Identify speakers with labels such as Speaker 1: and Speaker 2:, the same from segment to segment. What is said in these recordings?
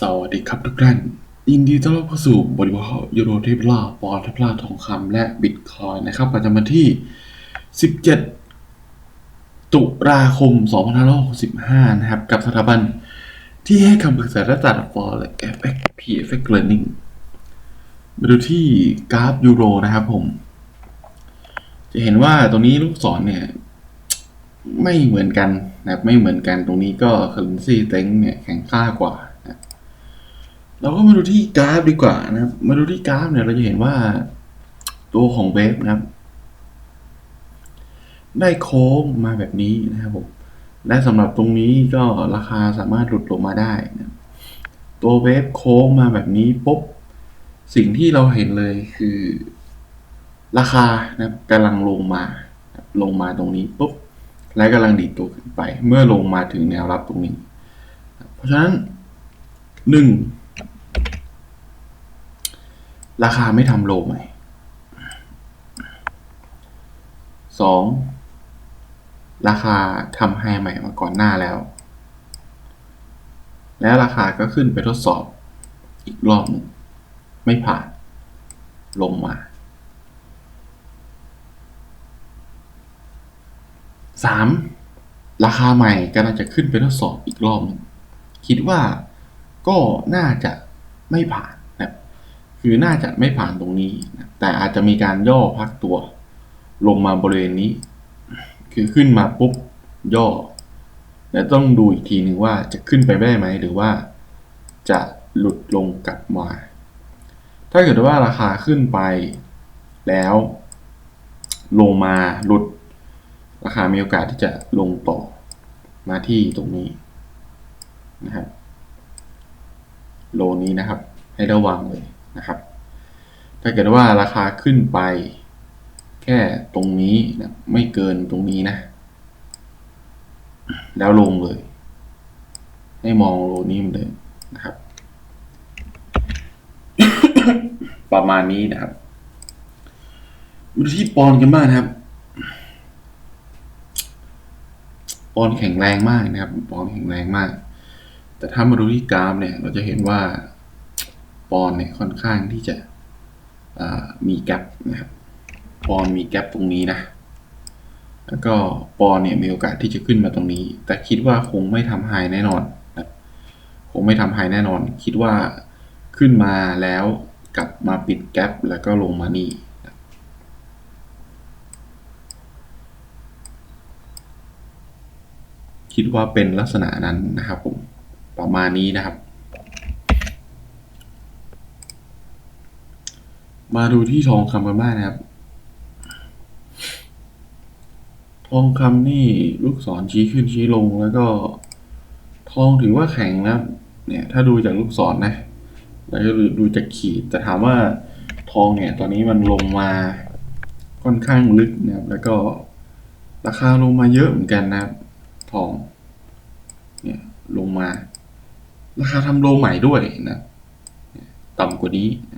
Speaker 1: สวัสดีครับทุกท่าน ยินดีต้อนรับเข้าสู่บริวารยูโรเทปลาปอนด์เทปลาทองคำและบิตคอยนะครับประจำวันที่ 17 ตุลาคม 2565 นะครับ กับสถาบันที่ให้คำปรึกษาด้านตลาดฟอร์และ FX PFX Learning มาดูที่กราฟยูโรนะครับผม จะเห็นว่าตรงนี้ลูกศรเนี่ย ไม่เหมือนกันนะครับไม่เหมือนกันตรงนี้ก็ currency เต็งเนี่ยแข็งค่ากว่า เราก็มาดูที่กราฟดีกว่านะครับ มาดูที่กราฟเนี่ยเราจะเห็นว่าตัวของเวฟนะครับ ได้โค้งมาแบบนี้นะครับผมและสำหรับตรงนี้ก็ราคาสามารถหลุดลงมาได้นะตัวเวฟโค้งมาแบบนี้ปุ๊บสิ่งที่เราเห็นเลยคือ ราคานะครับกำลังลงมา ลงมาตรงนี้ปุ๊บและกำลังดีดตัวขึ้นไป เมื่อลงมาถึงแนวรับตรงนี้ เพราะฉะนั้นหนึ่ง ราคาไม่ทำโลใหม่สองราคาทำไฮใหม่มาก่อนหน้าแล้ว และราคาก็ขึ้นไปทดสอบอีกรอบหนึ่งไม่ผ่าน ลงมาสามราคาใหม่ก็น่าจะขึ้นไปทดสอบอีกรอบหนึงคิดว่าก็น่าจะไม่ผ่าน คือน่าจะไม่ผ่านตรงนี้ แต่อาจจะมีการย่อพักตัว ลงมาบริเวณนี้ คือขึ้นมาปุ๊บย่อ และต้องดูอีกทีหนึ่งว่าจะขึ้นไปได้ไหม หรือว่าจะหลุดลงกลับมา ถ้าเกิดว่าราคาขึ้นไปแล้วลงมาหลุด ราคามีโอกาสที่จะลงต่อมาที่ตรงนี้นะครับโลนี้นะครับ ให้ระวังเลย นะครับ ถ้าเกิดว่าราคาขึ้นไป แค่ตรงนี้นะไม่เกินตรงนี้นะ แล้วลงเลย ให้มองโลนี้มือนเดิมนะครับ ประมาณนี้นะครับมาดูที่ปอนกันบ้างนะครับปอนแข็งแรงมากนะครับปอนแข็งแรงมาก แต่ถ้ามาดูที่กราฟเนี่ย เราจะเห็นว่า ปอนเนี่ยค่อนข้างที่จะมีแกลบนะครับปอนมีแกลบตรงนี้นะแล้วก็ปอนเนี่ยมีโอกาสที่จะขึ้นมาตรงนี้ แต่คิดว่าคงไม่ทำไฮแน่นอนนะคงไม่ทำไฮแน่นอน คิดว่าขึ้นมาแล้วกลับมาปิดแกลบแล้วก็ลงมานี่คิดว่าเป็นลักษณะนั้นนะครับผมประมาณนี้นะครับ มาดูที่ทองคำกันบ้างนะครับ ทองคำนี่ลูกศรชี้ขึ้นชี้ลงแล้วก็ ทองถือว่าแข็งนะเนี่ย ถ้าดูจากลูกศรนะแล้วก็ดูจากขีดแต่ถามว่าทองเนี่ย ตอนนี้มันลงมาค่อนข้างลึกนะครับ แล้วก็ราคาลงมาเยอะเหมือนกันนะครับทอง เนี่ยลงมา ราคาทำโลใหม่ด้วยนะ ต่ำกว่านี้น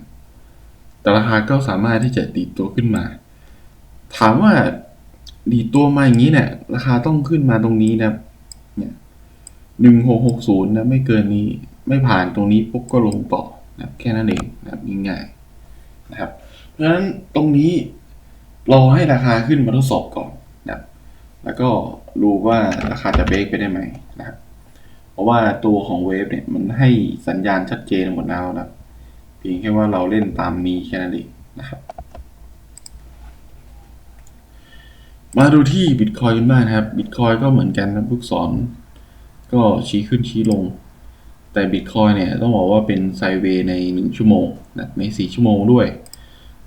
Speaker 1: แต่ราคาก็สามารถที่จะดีดตัวขึ้นมา ถามว่าดีดตัวมาอย่างนี้เนี่ยราคาต้องขึ้นมาตรงนี้นะครับเนี่ยหนึ่งหกหกศูนย์นะไม่เกินนี้ไม่ผ่านตรงนี้ปุ๊บก็ลงต่อนะครับแค่นั้นเองนะครับง่ายๆนะครับ เพราะฉะนั้นตรงนี้รอให้ราคาขึ้นมาทดสอบก่อนนะครับแล้วก็ดูว่าราคาจะเบรกไปได้ไหมนะครับ เพราะว่าตัวของเวฟเนี่ยมันให้สัญญาณชัดเจนหมดแล้วนะครับ เพียงแค่ว่าเราเล่นตามนี้แค่นั้นเองนะครับมาดูที่บิตคอยกันบ้างนะครับบิตคอยก็เหมือนกันนะลูกศรก็ชี้ขึ้นชี้ลง แต่บิตคอยเนี่ยต้องบอกว่าเป็นไซเวในหนึ่งชั่วโมงนะในสี่ชั่วโมงด้วย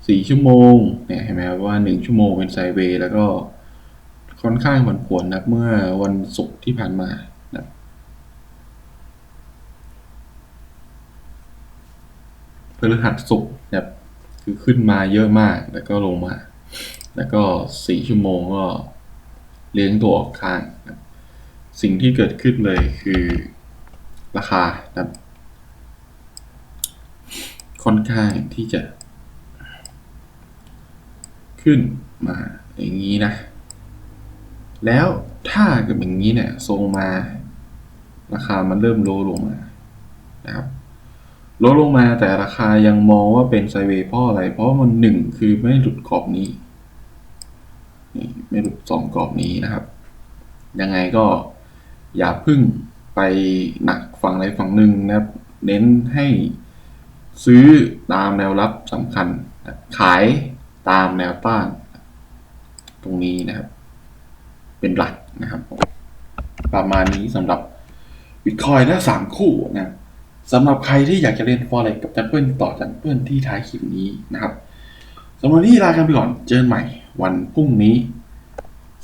Speaker 1: สี่ชั่วโมงเนี่ยเห็นไหมครับว่าหนึ่งชั่วโมงเป็นไซเวแล้วก็ค่อนข้างผันผวนนะเมื่อวันศุกร์ที่ผ่านมานะครับ พฤหัสศุกร์ครับคือขึ้นมาเยอะมากแล้วก็ลงมา แล้วก็สี่ชั่วโมงก็เลี้ยงตัวออกข้างนะครับสิ่งที่เกิดขึ้นเลยคือราคาครับค่อนข้างที่จะ ขึ้นมาอย่างนี้นะ แล้วถ้าเกิดอย่างนี้เนี่ยทรงมา ราคามันเริ่มโลลงมานะครับ ลดลงมาแต่ราคายังมองว่าเป็นไซเวย์เพราะอะไร เพราะมันหนึ่งคือไม่หลุดกรอบนี้นี่ไม่หลุดสองกรอบนี้นะครับ ยังไงก็อย่าพึ่งไปหนักฝั่งใดฝั่งหนึ่งนะครับ เน้นให้ซื้อตามแนวรับสำคัญ ขายตามแนวต้าน ตรงนี้นะครับ เป็นหลักนะครับ ประมาณนี้สำหรับบิตคอยและสามคู่นะครับ สำหรับใครที่อยากจะเรียน Forex กับจันเปิลต่อจันเปิลที่ท้ายคลิปนี้นะครับสำหรับนี้ลากันไปก่อน เจอกันใหม่วันพรุ่งนี้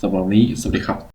Speaker 1: สำหรับนี้ สวัสดีครับ